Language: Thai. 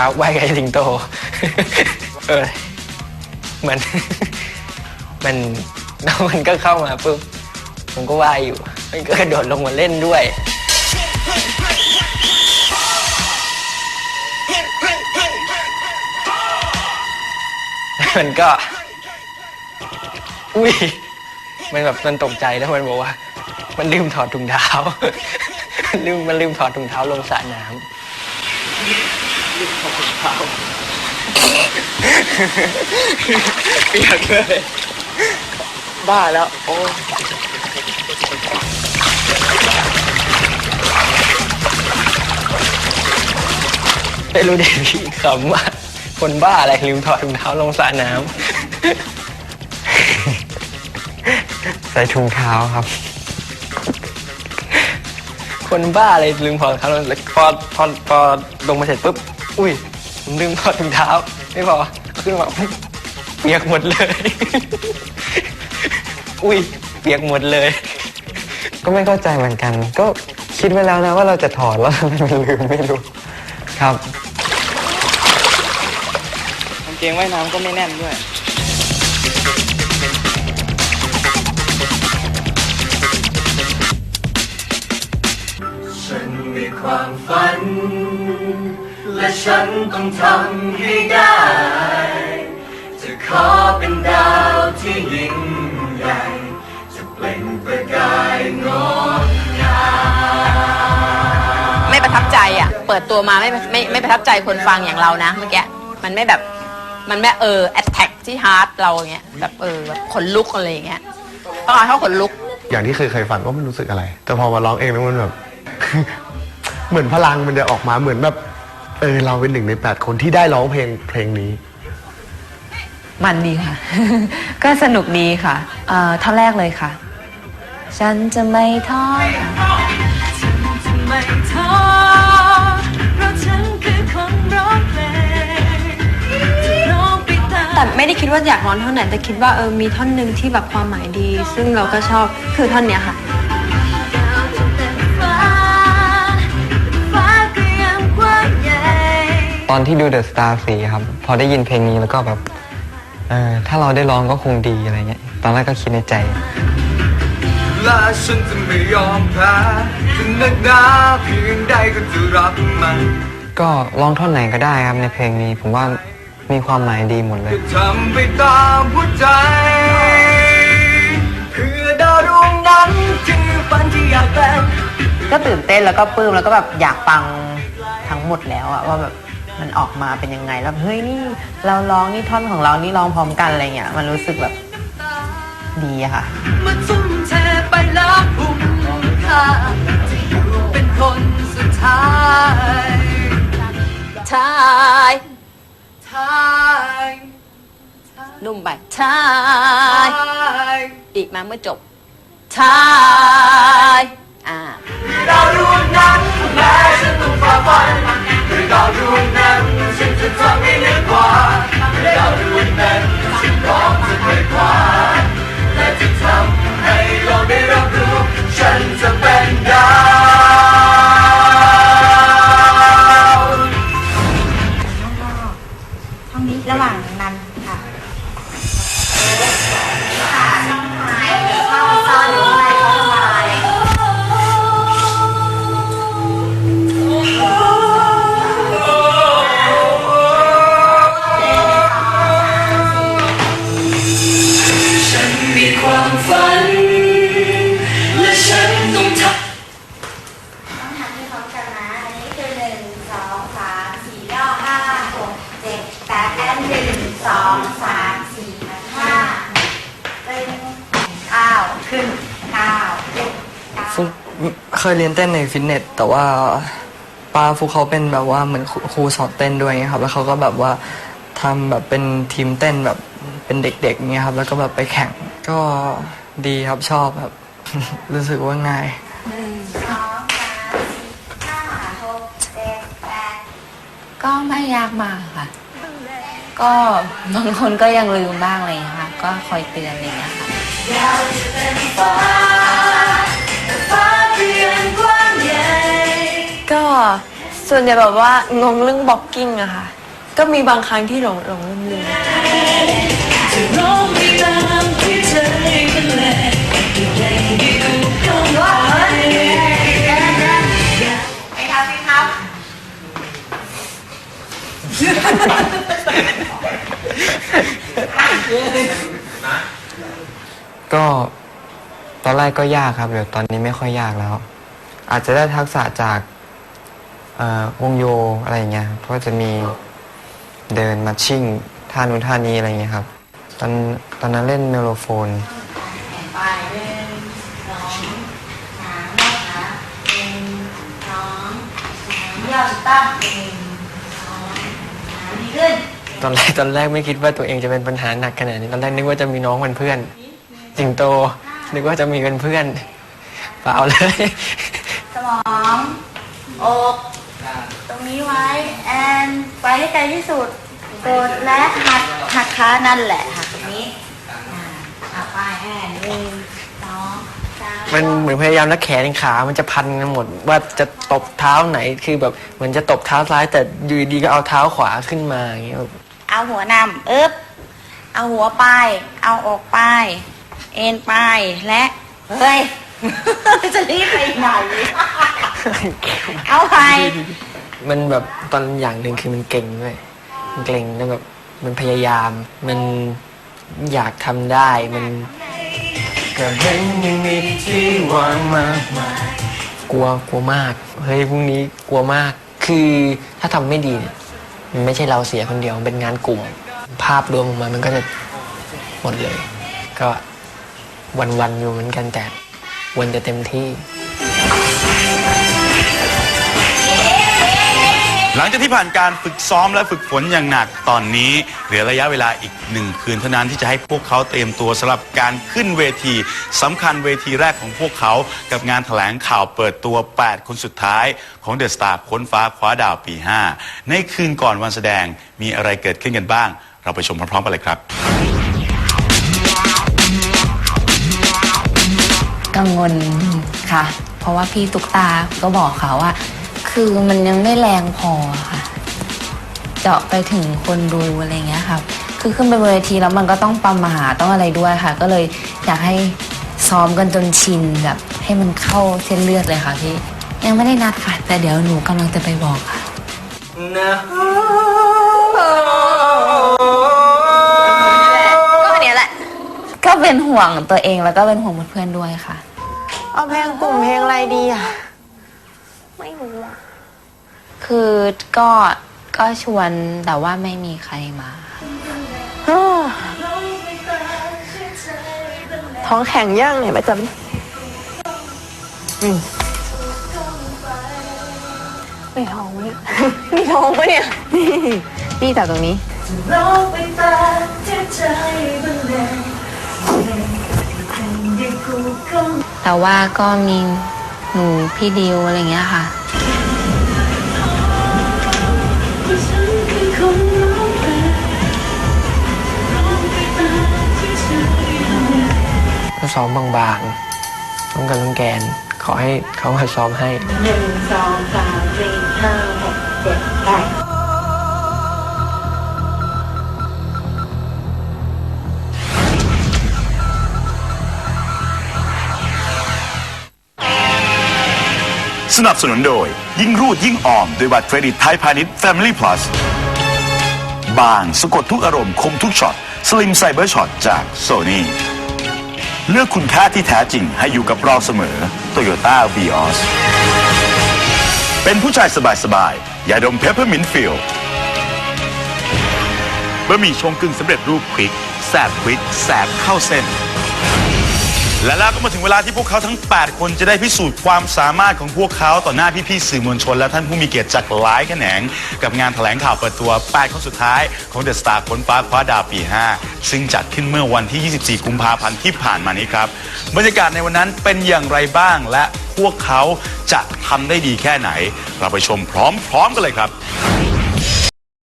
าไหวกับไอ้สิงโต เออเหมือน มันแล้วมันก็เข้ามาปุ๊บผมก็ว่ายอยู่ มันก็กระโดดลงมาเล่นด้วย มันก็ อุ้ย มันแบบมันตกใจแล้วมันบอกว่า มันลืมถอดถุงเท้า มันลืมมันลืมถอดถุงเท้าลงสระน้ำ เปียกเลยบ้าแล้ว โอ้ไม่รู้เด็กพี่ขำว่า คนบ้าอะไรลืมถอดถุงเท้าลงสระน้ำ ใส่ถุงเท้าครับ คนบ้าอะไรลืมถอดถุงเท้าลงแล้วพอพอพอลงมาเสร็จปุ๊บ อุ้ยผมลืมถอดถุงเท้า ไม่พอเอาขึ้นมาปุ๊บเปียกหมดเลย อุ้ยเปียกหมดเลย ก็ไม่เข้าใจเหมือนกัน ก็คิดไว้แล้วนะว่าเราจะถอดแล้วทำไมมันลืมไม่รู้ ครับ กางเกงว่ายน้ำก็ไม่แน่นด้วย ฉันมีความฝัน และฉันต้องทำให้ได้ จะขอเป็นดาวที่ยิ่งใหญ่ จะเปล่งประกายงดงามไม่ประทับใจอะ เปิดตัวมาไม่ไม่ไม่ประทับใจคนฟังอย่างเรานะเมื่อกี้มันไม่แบบมันไม่เออแอ t แทกที่ฮาร์ดเราอย่างเงี้ยแบบเออแบบขนลุกอะไรอย่างเงี้ยต้องเอาเท่าขนลุก อย่างที่เคยเคยฝันว่ามันรู้สึกอะไร แต่พอมาร้องเองแล้วมันแบบ เหมือนพลังมันจะออกมาเหมือนแบบ เออเราเป็นหนึ่งในแปดคนที่ได้ร้องเพลงเพลงนี้ มันดีค่ะ ก็สนุกดีค่ะเอ่อท่อนแรกเลยค่ะ ฉันจะไม่ท้อแต่ไม่ได้คิดว่าอยากร้องท่อนไหนแต่คิดว่าเออมีท่อนหนึ่งที่แบบความหมายดี ซึ่งเราก็ชอบคือท่อนเนี้ยค่ะ ตอนที่ดู The Star 4ครับ พอได้ยินเพลงนี้แล้วก็แบบเออถ้าเราได้ร้องก็คงดีอะไรเงี้ย ตอนแรกก็คิดในใจ และฉันจะไม่ยอมแพ้จะนักหนาเพียงใดก็จะรับมันก็ร้องท่อนไหนก็ได้ครับในเพลงนี้ ผมว่ามีความหมายดีหมดเลยจะทำไปตามหัวใจ เพื่อดาวดวงนั้นที่ฝันที่อยากเป็น ก็ตื่นเต้นแล้วก็ปลื้มแล้วก็แบบอยากฟังทั้งหมดแล้วอะว่าแบบ มันออกมาเป็นยังไง แล้วเฮ้ยนี่เราร้องนี่ท่อนของเรานี่ร้องพร้อมกันอะไรเงี้ยมันรู้สึกแบบดีอะค่ะ มาทุ่มเทไปแล้วคุ้มค่าจะอยู่เป็นคนสุดท้ายทายท้ายนุ่มไปทาท้ายยอีกมาเมื่อจบทายอ่าดาวดวงนั้นแม้ฉันต้องฝ่าฟัน ด้าวดวงนั้นฉันจะทำให้เหนือกว่าดาวดวงนั้นฉันพร้อมจะเผยกว่าและจะทำให้โลกได้รับรู้ฉันจะเป็น นหนึ่งสองสามสี่ห้าเป็นเก้าขึ้นเก้าเจ็ดเก้าฟุกเคยเรียนเต้นในฟิตเนสแต่ว่าป้าฟุกเขาเป็นแบบว่าเหมือนครูครูสอนเต้นด้วยไงครับแล้วเขาก็แบบว่าทำแบบเป็นทีมเต้นแบบเป็นเด็กๆเงี้ยครับ แล้วก็แบบไปแข่งก็ดีครับชอบครับ รู้สึกว่าง่ายหนึ่งสองสามสี่ห้าหกเจ็ดแปดก็ไม่ยากมากค่ะ ก็บางคนก็ยังลืมบ้างอะไรอย่างเลยค่ะก็คอยเตือนอะไรอย่างเงี้ยค่ะฟ้าเพียงกว้างใหญ่ก็ส่วนใหญ่แบบว่างงเรื่องบล็อกกิ้งอะค่ะ ก็มีบางครั้งที่หลงหลงลืมลืมไปครับพี่ครับ ก็ตอนแรกก็ยากครับเดี๋ยวตอนนี้ไม่ค่อยยากแล้ว อาจจะได้ทักษะจากเอ่อวงโยอะไรอย่างเงี้ยครับเพราะจะมีเดินมาชิ่งท่านู้นท่านี้อะไรอย่างเงี้ยครับ ตอนตอนนั้นเล่นเมโลโฟน ไปหนึ่งสองสามนะคะหนึ่งสองสามย่อตั้งหนึ่งสองสามดีขึ้น ตอนแรกตอนแรกไม่คิดว่าตัวเองจะเป็นปัญหาหนักขนาดนี้ตอนแรกนึกว่าจะมีน้องเป็นเพื่อนสิงโตนึกว่าจะมีเป็นเพื่อนเปล่าเลย สมองอกตรงนี้ไว้แอนไปให้ไกลที่สุดกดและหักหักขานั่นแหละหักตรงนี้อ่าหักไปแอนหนึ่งสองสามมันเหมือนพยายามแล้วแขนขา มันจะพันกันหมดว่าจะตบเท้าไหนคือแบบเหมือนจะตบเท้าซ้าย แต่อยู่ดีๆก็เอาเท้าขวาขึ้นมาอย่างเงี้ยแบบ เอาหัวนำอึ๊บเอาหัวไป เอาอกไป เอ็นไปและ เฮ้ย จะรีบไปไหน เอาไป มันแบบตอนอย่างหนึ่งคือมันเก่งด้วยมันเก่งแล้วแบบมันพยายาม มันอยากทำได้มันก็เห็นยังมีที่วางมากมายกลัวกลัวมาก เฮ้ยพรุ่งนี้กลัวมาก คือถ้าทำไม่ดีเนี่ย มันไม่ใช่เราเสียคนเดียวมันเป็นงานกลุ่ม ภาพรวมออกมามันก็จะหมดเลย ก็วันๆอยู่เหมือนกันแต่วันจะเต็มที่ หลังจากที่ผ่านการฝึกซ้อมและฝึกฝนอย่างหนักตอนนี้ เหลือระยะเวลาอีกหนึ่งคืนเท่านั้นที่จะให้พวกเขาเตรียมตัวสำหรับการขึ้นเวทีสำคัญเวทีแรกของพวกเขากับงานแถลงข่าวเปิดตัว 8 คนสุดท้ายของเดอะสตาร์ค้นฟ้าคว้าดาวปี 5 ในคืนก่อนวันแสดงมีอะไรเกิดขึ้นกันบ้าง เราไปชมพร้อมๆกันเลยครับกังวลค่ะ เพราะว่าพี่ตุ๊กตาก็บอกเขาว่า คือมันยังไม่แรงพอค่ะ เจาะไปถึงคนดูอะไรเงี้ยค่ะคือขึ้นไปบนเวทีแล้วมันก็ต้องประมาหาต้องอะไรด้วยค่ะ ก็เลยอยากให้ซ้อมกันจนชินแบบให้มันเข้าเส้นเลือดเลยค่ะพี่ ยังไม่ได้นัดค่ะ แต่เดี๋ยวหนูกำลังจะไปบอกค่ะก็อันเนี้ยแหละ ก็เป็นห่วงตัวเองแล้วก็เป็นห่วงเพื่อนๆด้วยค่ะ เอาเพลงกลุ่มเพลงอะไรดีอะ ไม่รู้อะ คือก็ก็ชวนแต่ว่าไม่มีใครมาท้องแข็งย่างเนี่ยประจำไม่ท้องเนี่ย มีท้องปะเนี่ยนี่จากตรงนี้ แต่ว่าก็มี หนูพี่ดิวอะไรเงี้ยค่ะ ก็ซ้อมบางๆซ้อมกับน้องแกน ขอให้เขามาซ้อมให้ หนึ่งสองสามสี่ห้าหกเจ็ดแปด สนับสนุนโดย ยิ่งรูดยิ่งออม ด้วยบัตรเครดิตไทยพาณิชย์ Family Plus บางสะกดทุกอารมณ์คมทุกช็อต Slim Cyber Shot จาก Sony เลือกคุณค่าที่แท้จริงให้อยู่กับเราเสมอ Toyota Vios เป็นผู้ชายสบายๆยาดมเพปเปอร์มินฟิลบะหมี่ชงกึ่งสำเร็จรูปควิกแสบควิกแสบเข้าเส้น และแล้วก็มาถึงเวลาที่พวกเขาทั้ง 8 คนจะได้พิสูจน์ความสามารถของพวกเขาต่อหน้าพี่ๆสื่อมวลชน และท่านผู้มีเกียรติจากหลายแขนง กับงานแถลงข่าวเปิดตัว 8 คนสุดท้ายของ The Star ค้นฟ้าคว้าดาวปี 5 ซึ่งจัดขึ้นเมื่อวันที่ 24 กุมภาพันธ์ที่ผ่านมานี้ครับบรรยากาศในวันนั้นเป็นอย่างไรบ้างและพวกเขาจะทำได้ดีแค่ไหน เราไปชมพร้อมๆกันเลยครับ